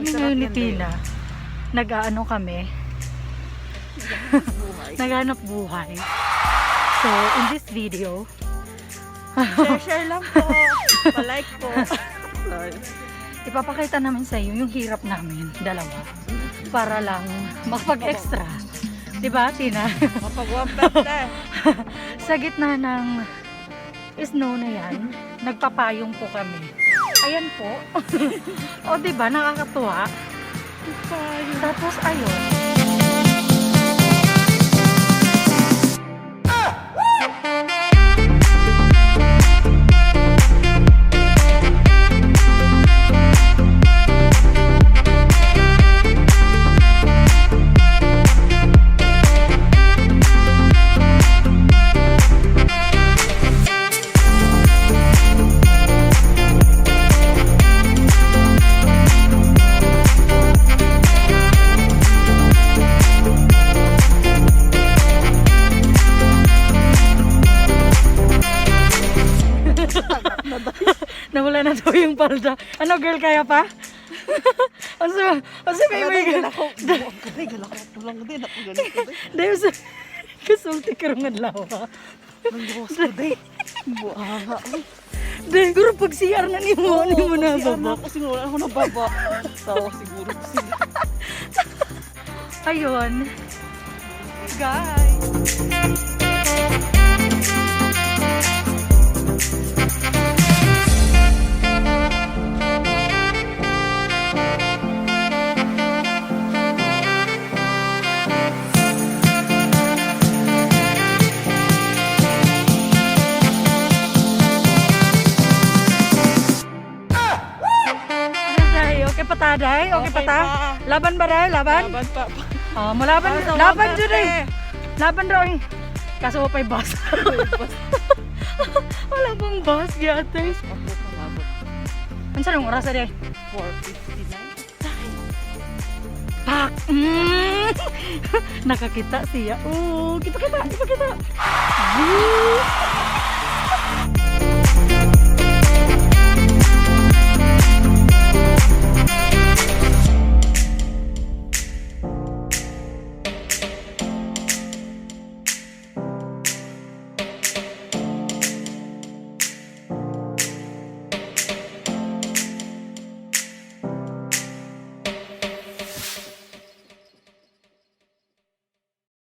kami ngayon ni Tina. Nag-ano kami, naghanap buhay. So, in this video, Share, share lang po. Pa-like po. ipapakita namin sa iyo yung hirap namin, dalawa. Para lang makapag-extra. Diba, Tina? Mapag-wampat na. sa gitna ng snow na yan, nagpapayong po kami. Ayan po. o, diba, nakakatuwa. Tapos, ayun. Nawala na daw yung palda. Ano, girl, kaya pa? Ano sa, ano sa may may Gala ko. Kani, gala ko. Tulang din. Ako ganito. Dahil sa kasulti ka rin adlaw ha. Nangguhos ko din. Buanga. Dahil guro pag CR na ni mo, ni mo na baba. ako siguro, ako na baba. Tawa siguro. Ayun. Guys. Okay pa ta, Day? Okay, pa ta? Laban ba, Day? Laban? Laban pa. Oh, sa Laban dyan, Day. eh. Laban raw eh. Kaso pa'y bus. Wala. Ako pa laban. Ano sa oras na, Day? 4.59. Pak! Mm. Nakakita siya. Oh, kita kita, kita kita. Woo!